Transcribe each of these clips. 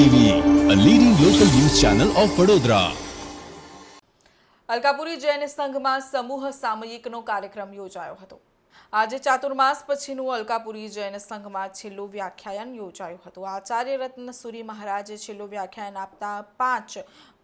TV અ અલકાપુરી જૈન સંઘમાં સમૂહ સામયિકનો કાર્યક્રમ યોજાયો હતો. આજે ચાતુર્માસ પછીનું અલકાપુરી જૈન સંઘમાં છેલ્લું વ્યાખ્યાયન યોજાયું હતું. આચાર્ય રત્ન રત્નસુરી મહારાજે છેલ્લું વ્યાખ્યાન આપતા પાંચ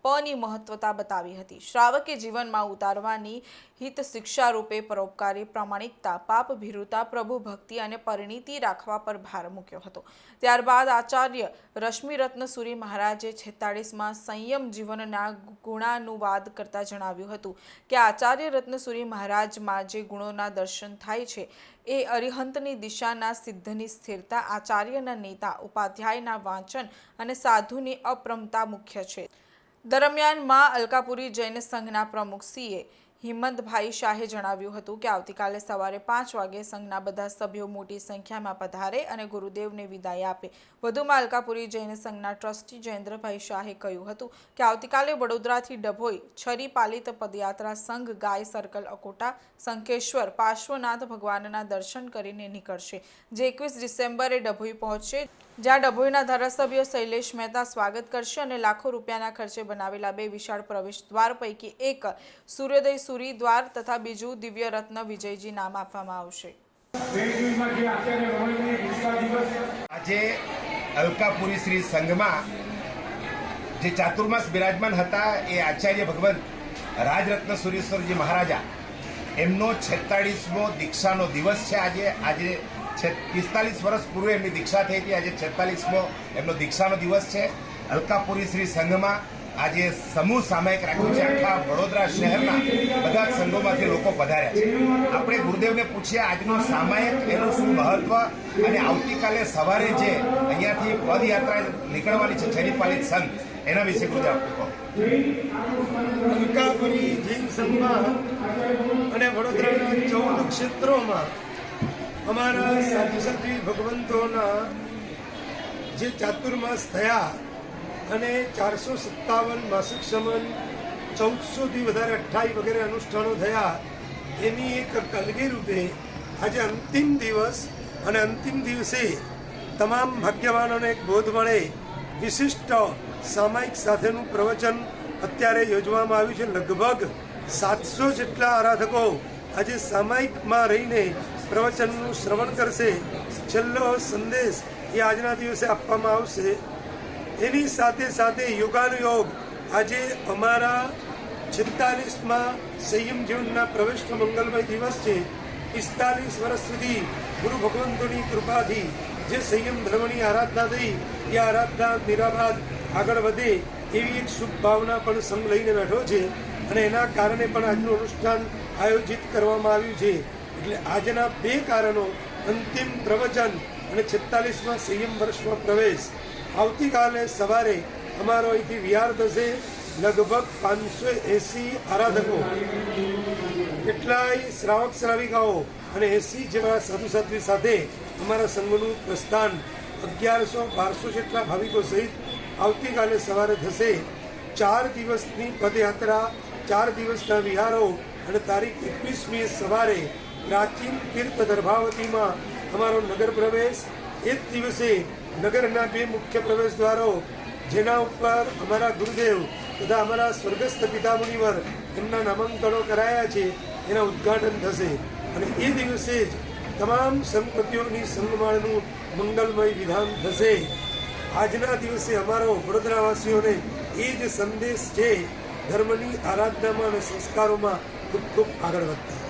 પની મહત્વતા બતાવી હતી. શ્રાવકે જીવનમાં ઉતારવાની હિત શિક્ષા રૂપે પરોપકારી પ્રામાણિકતા, પાપ ભીરુતા, પ્રભુ ભક્તિ અને પરિણીતિ રાખવા પર ભાર મૂક્યો હતો. ત્યારબાદ આચાર્ય રશ્મિરત્ન સુરી મહારાજે છેતાળીસમાં સંયમ જીવનના ગુણાનુવાદ કરતા જણાવ્યું હતું કે આચાર્ય રત્નસુરી મહારાજમાં જે ગુણોના દર્શન થાય છે, એ અરિહંતની દિશાના સિદ્ધની સ્થિરતા આચાર્યના નેતા, ઉપાધ્યાયના વાંચન અને સાધુની અપ્રમતા મુખ્ય છે. દરમિયાનમાં અલકાપુરી જૈન સંઘના પ્રમુખ સીએ હિંમતભાઈ શાહે જણાવ્યું હતું કે આવતીકાલે સવારે પાંચ વાગે સંઘના બધા સભ્યો મોટી સંખ્યામાં પધારે અને ગુરુદેવને વિદાય આપે. વધુમાં અલકાપુરી જૈન સંઘના ટ્રસ્ટી જયેન્દ્રભાઈ શાહે કહ્યું હતું કે આવતીકાલે વડોદરાથી ડભોઈ છરી પાલિત પદયાત્રા સંઘ ગાય સર્કલ અકોટા સંકેશ્વર પાર્શ્વનાથ ભગવાનના દર્શન કરીને નીકળશે. જે એકવીસ ડિસેમ્બરે ડભોઈ પહોંચશે. જ્યાં ડભોઈના ધારાસભ્ય શૈલેષ મહેતા સ્વાગત કરશે અને લાખો રૂપિયાના ખર્ચે બનાવેલા બે વિશાળ પ્રવેશ દ્વાર પૈકી એક સૂર્યોદય સુરી દ્વાર તથા બીજું દિવ્ય રત્ન વિજયજી નામ આપવામાં આવશે. આજે અલકાપુરી શ્રી સંઘમાં જે ચાતુર્માસ બિરાજમાન હતા એ આચાર્ય ભગવંત રાજરત્ન સુરેશ્વરજી મહારાજા, એમનો છેતાળીસમો દીક્ષાનો દિવસ છે આજે. આજે પિસ્તાલીસ વર્ષ પૂર્વે એમની દીક્ષા થઈ હતી. આજે છેતાલીસમો એમનો દીક્ષાનો દિવસ છે. અલકાપુરી શ્રી સંઘમાં આજે સમૂહ સામાયિક રાખ્યું છે. આખા વડોદરા શહેરના બધા સંઘોમાંથી લોકો પધાર્યા છે. આપણે ગુરુદેવને પૂછીએ, આજનો સામાયિક એનું શું મહત્વ? અને આવતીકાલે સવારે જે અહીંયાથી પદયાત્રા નીકળવાની છે છરીપાલિત સંઘ, એના વિશે ગુરુદેવ આપણે અલકાપુરી જૈન સંઘમાં અને વડોદરાના ચૌદ ક્ષેત્રોમાં અમારા સાધુ સાધ્વી ભગવંતોના જે ચાતુર્માસ થયા અને ચારસો સત્તાવન માસિક સમન, ચૌદસોથી વધારે અઠ્ઠાઈ વગેરે અનુષ્ઠાનો થયા, એની એક કલગી રૂપે આજે અંતિમ દિવસ અને અંતિમ દિવસે તમામ ભાગ્યવાનોને એક બોધ મળે. વિશિષ્ટ સામાયિક સાથેનું પ્રવચન અત્યારે યોજવામાં આવ્યું છે. લગભગ સાતસો જેટલા આરાધકો આજે સામાયિકમાં રહીને પ્રવચનનું શ્રવણ કરશે. છેલ્લો સંદેશ એ આજના દિવસે આપવામાં આવશે. એની સાથે સાથે યોગાનુયોગ. આજે અમારા છેતાલીસમાં સંયમ જીવનના પ્રવેશનો મંગલમય દિવસ છે. પિસ્તાલીસ વર્ષ સુધી ગુરુ ભગવંતોની કૃપાથી જે સંયમ ધર્મની આરાધના થઈ, એ આરાધના નિરાબાદ આગળ વધે એવી એક શુભ ભાવના પણ સંગ લઈને બેઠો છે. અને એના કારણે પણ આજનું અનુષ્ઠાન આયોજિત કરવામાં આવ્યું છે. એટલે આજના બે કારણો અંતિમ પ્રવચન અને છેતાલીસમાં સંયમ વર્ષમાં પ્રવેશ. આવતીકાલે સવારે અમારો અહીંથી વિહાર થશે લગભગ પાંચસો એસી આરાધકો. કેટલાય શ્રાવક શ્રાવિકાઓ અને એસી જેવા સાધુ સાધ્વી સાથે અમારા સંઘનું પ્રસ્થાન અગિયારસો બારસો જેટલા ભાવિકો સહિત આવતીકાલે સવારે થશે. ચાર દિવસની પદયાત્રા, ચાર દિવસના વિહારો અને તારીખ એકવીસમી સવારે પ્રાચીન તીર્થ દર્ભાવતીમાં અમારો નગર પ્રવેશ એ જ દિવસે નગરના બે મુખ્ય પ્રવેશ દ્વારો જેના ઉપર અમારા ગુરુદેવ તથા અમારા સ્વર્ગસ્થ પિતામુનિવર એમના નામાંકનો કરાયા છે, એના ઉદ્ઘાટન થશે. અને એ દિવસે જ તમામ સંપત્તિઓની સંગમાળનું મંગલમય વિધાન થશે. આજના દિવસે અમારો વડોદરાવાસીઓને એ જ સંદેશ છે, ધર્મની આરાધનામાં અને સંસ્કારોમાં ખૂબ ખૂબ આગળ વધતા.